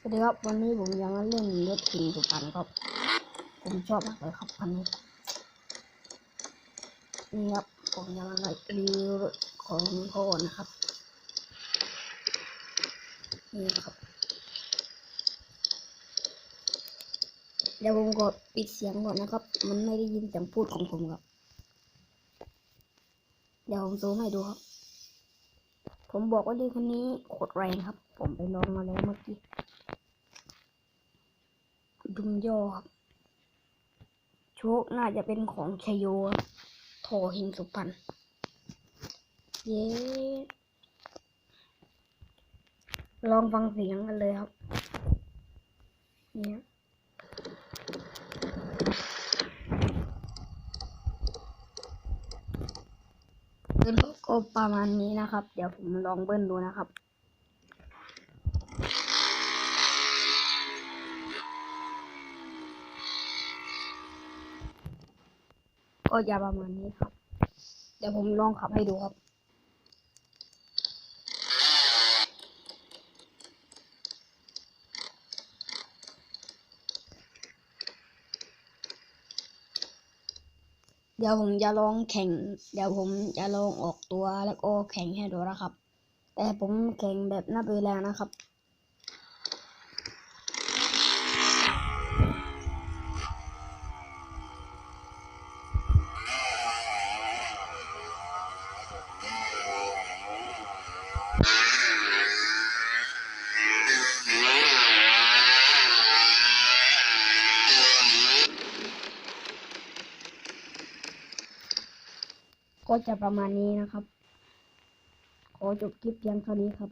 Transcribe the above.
สวัสดีครับวันนี้ผมจะมาเล่นรถกินสุพรรณครับ ผมชอบมากเลยครับคันนี้นี่ครับผมจะมารีวิวของพ่อนะครับนี่ครับเดี๋ยวผมก็ปิดเสียงก่อนนะครับ มันไม่ได้ยินเสียงพูดของผมครับ เดี๋ยวผมซูมให้ดูครับ ผมบอกว่าดีคันนี้โคตรแรงครับ ผมไปลองมาแล้วเมื่อกี้ มโยครับโชคน่าจะเป็นของชโยโทหินสุพรรณเย้ลองฟังเสียงกันเลยครับ เนี่ยเบิ้ลก็ประมาณนี้นะครับ เดี๋ยวผมลองเบิ้ลดูนะครับ ก็จะประมาณนี้ครับ เดี๋ยวผมลองขับให้ดูครับ เดี๋ยวผมจะลองแข่ง เดี๋ยวผมจะลองออกตัวแล้วก็แข่งให้ดูนะครับ แต่ผมแข่งแบบนับเวลานะครับ ก็จะประมาณนี้นะครับ ขอจบคลิปเพียงเท่านี้ครับ